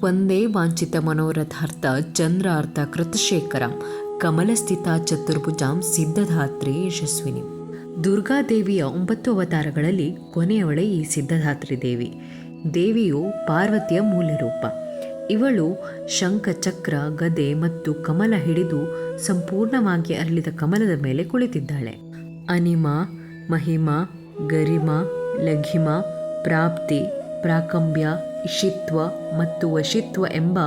ಒಂದೇ ವಾಂಛಿತ ಮನೋರಥಾರ್ಥ ಚಂದ್ರಾರ್ಥ ಕೃತಶೇಖರಂ. ಕಮಲಸ್ಥಿತ ಚತುರ್ಭುಜಾಂ ಸಿದ್ಧಧಾತ್ರಿ ಯಶಸ್ವಿನಿ. ದುರ್ಗಾದೇವಿಯ ಒಂಬತ್ತು ಅವತಾರಗಳಲ್ಲಿ ಕೊನೆಯವಳೆ ಈ ಸಿದ್ಧಧಾತ್ರಿ ದೇವಿ. ದೇವಿಯು ಪಾರ್ವತಿಯ ಮೂಲ ರೂಪ. ಇವಳು ಶಂಖ, ಚಕ್ರ, ಗದೆ ಮತ್ತು ಕಮಲ ಹಿಡಿದು ಸಂಪೂರ್ಣವಾಗಿ ಅರಳಿದ ಕಮಲದ ಮೇಲೆ ಕುಳಿತಿದ್ದಾಳೆ. ಅನಿಮ, ಮಹಿಮ, ಗರಿಮ, ಲಘಿಮ, ಪ್ರಾಪ್ತಿ, ಪ್ರಾಕಂಬ್ಯ ಇಷಿತ್ವ ಮತ್ತು ವಶಿತ್ವ ಎಂಬ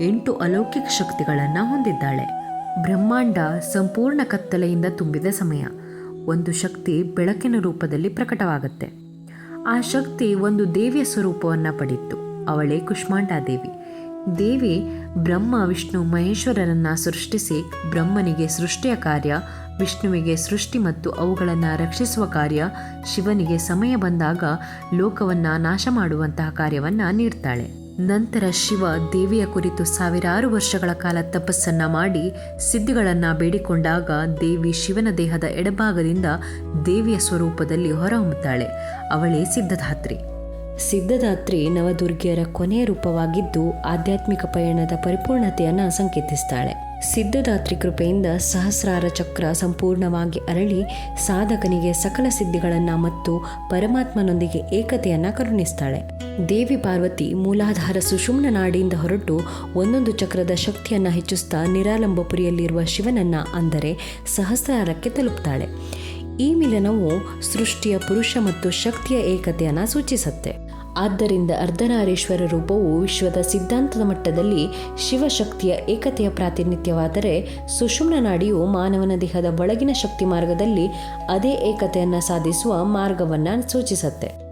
ಎಂಟು ಅಲೌಕಿಕ ಶಕ್ತಿಗಳನ್ನು ಹೊಂದಿದ್ದಾಳೆ. ಬ್ರಹ್ಮಾಂಡ ಸಂಪೂರ್ಣ ಕತ್ತಲೆಯಿಂದ ತುಂಬಿದ ಸಮಯ. ಒಂದು ಶಕ್ತಿ ಬೆಳಕಿನ ರೂಪದಲ್ಲಿ ಪ್ರಕಟವಾಗುತ್ತೆ. ಆ ಶಕ್ತಿ ಒಂದು ದೇವಿಯ ಸ್ವರೂಪವನ್ನು ಪಡೆಯಿತು. ಅವಳೇ ಕುಷ್ಮಾಂಡಾದೇವಿ. ದೇವಿ ಬ್ರಹ್ಮ, ವಿಷ್ಣು, ಮಹೇಶ್ವರರನ್ನು ಸೃಷ್ಟಿಸಿ ಬ್ರಹ್ಮನಿಗೆ ಸೃಷ್ಟಿಯ ಕಾರ್ಯ ವಿಷ್ಣುವಿಗೆ ಸೃಷ್ಟಿ ಮತ್ತು ಅವುಗಳನ್ನು ರಕ್ಷಿಸುವ ಕಾರ್ಯ ಶಿವನಿಗೆ ಸಮಯ ಬಂದಾಗ ಲೋಕವನ್ನು ನಾಶ ಮಾಡುವಂತಹ ಕಾರ್ಯವನ್ನು ನೀಡ್ತಾಳೆ. ನಂತರ ಶಿವ ದೇವಿಯ ಕುರಿತು ಸಾವಿರಾರು ವರ್ಷಗಳ ಕಾಲ ತಪಸ್ಸನ್ನ ಮಾಡಿ ಸಿದ್ಧಿಗಳನ್ನು ಬೇಡಿಕೊಂಡಾಗ ದೇವಿ ಶಿವನ ದೇಹದ ಎಡಭಾಗದಿಂದ ದೇವಿಯ ಸ್ವರೂಪದಲ್ಲಿ ಹೊರಹೊಮ್ಮುತ್ತಾಳೆ. ಅವಳೇ ಸಿದ್ಧಧಾತ್ರಿ. ಸಿದ್ಧದಾತ್ರಿ ನವದುರ್ಗಿಯರ ಕೊನೆಯ ರೂಪವಾಗಿದ್ದು ಆಧ್ಯಾತ್ಮಿಕ ಪಯಣದ ಪರಿಪೂರ್ಣತೆಯನ್ನು ಸಂಕೇತಿಸ್ತಾಳೆ. ಸಿದ್ಧದಾತ್ರಿ ಕೃಪೆಯಿಂದ ಸಹಸ್ರಾರ ಚಕ್ರ ಸಂಪೂರ್ಣವಾಗಿ ಅರಳಿ ಸಾಧಕನಿಗೆ ಸಕಲ ಸಿದ್ಧಿಗಳನ್ನು ಮತ್ತು ಪರಮಾತ್ಮನೊಂದಿಗೆ ಏಕತೆಯನ್ನು ಕರುಣಿಸ್ತಾಳೆ. ದೇವಿ ಪಾರ್ವತಿ ಮೂಲಾಧಾರ ಸುಷುಮ್ನ ನಾಡಿಯಿಂದ ಹೊರಟು ಒಂದೊಂದು ಚಕ್ರದ ಶಕ್ತಿಯನ್ನು ಹೆಚ್ಚಿಸ್ತಾ ನಿರಾಲಂಬಪುರಿಯಲ್ಲಿರುವ ಶಿವನನ್ನ ಅಂದರೆ ಸಹಸ್ರಾರಕ್ಕೆ ತಲುಪ್ತಾಳೆ. ಈ ಮಿಲನವು ಸೃಷ್ಟಿಯ ಪುರುಷ ಮತ್ತು ಶಕ್ತಿಯ ಏಕತೆಯನ್ನು ಸೂಚಿಸುತ್ತೆ. ಆದ್ದರಿಂದ ಅರ್ಧನಾರೀಶ್ವರ ರೂಪವು ವಿಶ್ವದ ಸಿದ್ಧಾಂತದ ಮಟ್ಟದಲ್ಲಿ ಶಿವಶಕ್ತಿಯ ಏಕತೆಯ ಪ್ರಾತಿನಿಧ್ಯವಾದರೆ ಸುಷುಮ್ನ ನಾಡಿಯು ಮಾನವನ ದೇಹದ ಒಳಗಿನ ಶಕ್ತಿ ಮಾರ್ಗದಲ್ಲಿ ಅದೇ ಏಕತೆಯನ್ನು ಸಾಧಿಸುವ ಮಾರ್ಗವನ್ನು ಸೂಚಿಸುತ್ತೆ.